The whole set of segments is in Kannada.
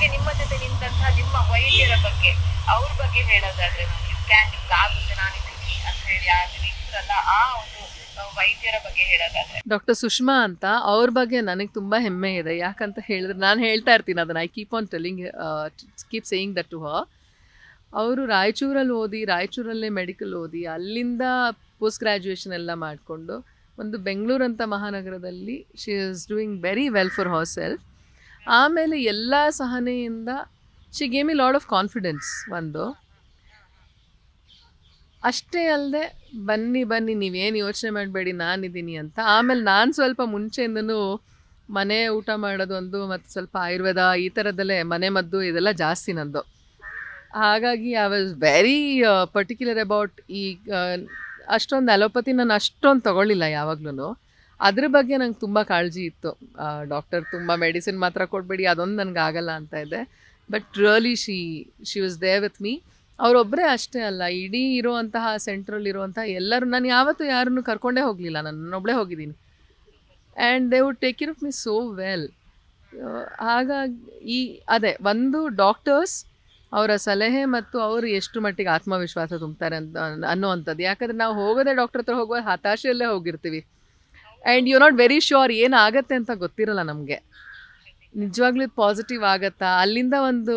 ಹಾಗೆ ನಿಮ್ಮ ಜೊತೆ ನಿಂತಹ ನಿಮ್ಮ ವೈದ್ಯರ ಬಗ್ಗೆ, ಅವ್ರ ಬಗ್ಗೆ ಹೇಳೋದಾದ್ರೆ ನನಗೆ ಸ್ಕ್ಯಾನಿಂಗ್ ಆಗುತ್ತೆ ನಾನಿದ್ದೀನಿ ಅಂತ ಹೇಳಿ. ಆ ಇದ್ರಲ್ಲ ಆ ಒಂದು ವೈದ್ಯರ ಬಗ್ಗೆ ಹೇಳೋದಾದ್ರೆ. ಡಾಕ್ಟರ್ ಸುಷ್ಮಾ ಅಂತ ಅವ್ರ ಬಗ್ಗೆ ನನಗೆ ತುಂಬ ಹೆಮ್ಮೆ ಇದೆ. ಯಾಕಂತ ಹೇಳಿದ್ರೆ ನಾನು ಹೇಳ್ತಾ ಇರ್ತೀನಿ ಅದನ್ನ. I keep on telling keep saying that to ಹ ಅವರು ರಾಯಚೂರಲ್ಲಿ ಓದಿ, ರಾಯಚೂರಲ್ಲೇ ಮೆಡಿಕಲ್ ಓದಿ, ಅಲ್ಲಿಂದ ಪೋಸ್ಟ್ ಗ್ರ್ಯಾಜುಯೇಷನ್ ಎಲ್ಲ ಮಾಡಿಕೊಂಡು ಒಂದು ಬೆಂಗಳೂರಂಥ ಮಹಾನಗರದಲ್ಲಿ she is doing very well for herself ಆಮೇಲೆ ಎಲ್ಲ ಸಹನೆಯಿಂದ she gave me a lot of confidence ಒಂದು. ಅಷ್ಟೇ ಅಲ್ಲದೆ ಬನ್ನಿ ಬನ್ನಿ, ನೀವೇನು ಯೋಚನೆ ಮಾಡಬೇಡಿ, ನಾನಿದ್ದೀನಿ ಅಂತ. ಆಮೇಲೆ ನಾನು ಸ್ವಲ್ಪ ಮುಂಚೆಯಿಂದನು ಮನೆ ಊಟ ಮಾಡೋದು ಒಂದು ಮತ್ತು ಸ್ವಲ್ಪ ಆಯುರ್ವೇದ ಈ ಥರದಲ್ಲೇ ಮನೆ ಮದ್ದು ಇದೆಲ್ಲ ಜಾಸ್ತಿ ನಂದು. ಹಾಗಾಗಿ I was very particular about ಈ ಅಷ್ಟೊಂದು ಅಲೋಪತಿ ನಾನು ಅಷ್ಟೊಂದು ತಗೊಳ್ಳಿಲ್ಲ ಯಾವಾಗ್ಲೂ ಅದ್ರ ಬಗ್ಗೆ ನಂಗೆ ತುಂಬ ಕಾಳಜಿ ಇತ್ತು. ಡಾಕ್ಟರ್ ತುಂಬ ಮೆಡಿಸಿನ್ ಮಾತ್ರ ಕೊಡಬೇಡಿ, ಅದೊಂದು ನನಗೆ ಆಗಲ್ಲ ಅಂತ ಇದೆ. But really she she was there with me ಅವರೊಬ್ಬರೇ ಅಷ್ಟೇ ಅಲ್ಲ, ಇಡೀ ಇರುವಂತಹ ಸೆಂಟ್ರಲ್ಲಿ ಇರುವಂತಹ ಎಲ್ಲರೂ, ನಾನು ಯಾವತ್ತೂ ಯಾರನ್ನು ಕರ್ಕೊಂಡೇ ಹೋಗಲಿಲ್ಲ, ನಾನು ಒಬ್ಬಳೇ ಹೋಗಿದ್ದೀನಿ. And they would take care of me so well ಹಾಗಾಗಿ ಈ, ಅದೇ, ಒಂದು ಡಾಕ್ಟರ್ಸ್ ಅವರ ಸಲಹೆ ಮತ್ತು ಅವರು ಎಷ್ಟು ಮಟ್ಟಿಗೆ ಆತ್ಮವಿಶ್ವಾಸ ತುಂಬ್ತಾರೆ ಅಂತ ಅನ್ನುವಂಥದ್ದು. ಯಾಕಂದರೆ ನಾವು ಹೋಗೋದೇ ಡಾಕ್ಟರ್ ಹತ್ರ ಹೋಗುವ ಹತಾಶೆಯಲ್ಲೇ ಹೋಗಿರ್ತೀವಿ. And you not very sure ಏನಾಗತ್ತೆ ಅಂತ ಗೊತ್ತಿರಲ್ಲ ನಮಗೆ. ನಿಜವಾಗ್ಲೂ ಇದು ಪಾಸಿಟಿವ್ ಆಗತ್ತಾ? ಅಲ್ಲಿಂದ ಒಂದು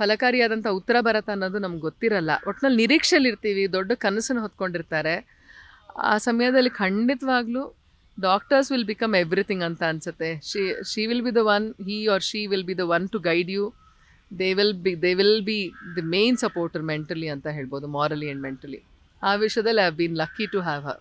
ಫಲಕಾರಿಯಾದಂಥ ಉತ್ತರ ಬರತ್ತಾ ಅನ್ನೋದು ನಮ್ಗೆ ಗೊತ್ತಿರಲ್ಲ. ಒಟ್ನಲ್ಲಿ ನಿರೀಕ್ಷೆಯಲ್ಲಿರ್ತೀವಿ, ದೊಡ್ಡ ಕನಸನ್ನು ಹೊತ್ಕೊಂಡಿರ್ತಾರೆ. ಆ ಸಮಯದಲ್ಲಿ ಖಂಡಿತವಾಗ್ಲೂ ಡಾಕ್ಟರ್ಸ್ ವಿಲ್ ಬಿಕಮ್ ಎವ್ರಿಥಿಂಗ್ ಅಂತ ಅನ್ಸುತ್ತೆ. She she will be the one he or she will be the one to guide you they will be they will be the main supporter mentally ಅಂತ ಹೇಳ್ಬೋದು ಮಾರಲಿ ಆ್ಯಂಡ್ ಮೆಂಟಲಿ ಆ ವಿಷಯದಲ್ಲಿ I been lucky to have her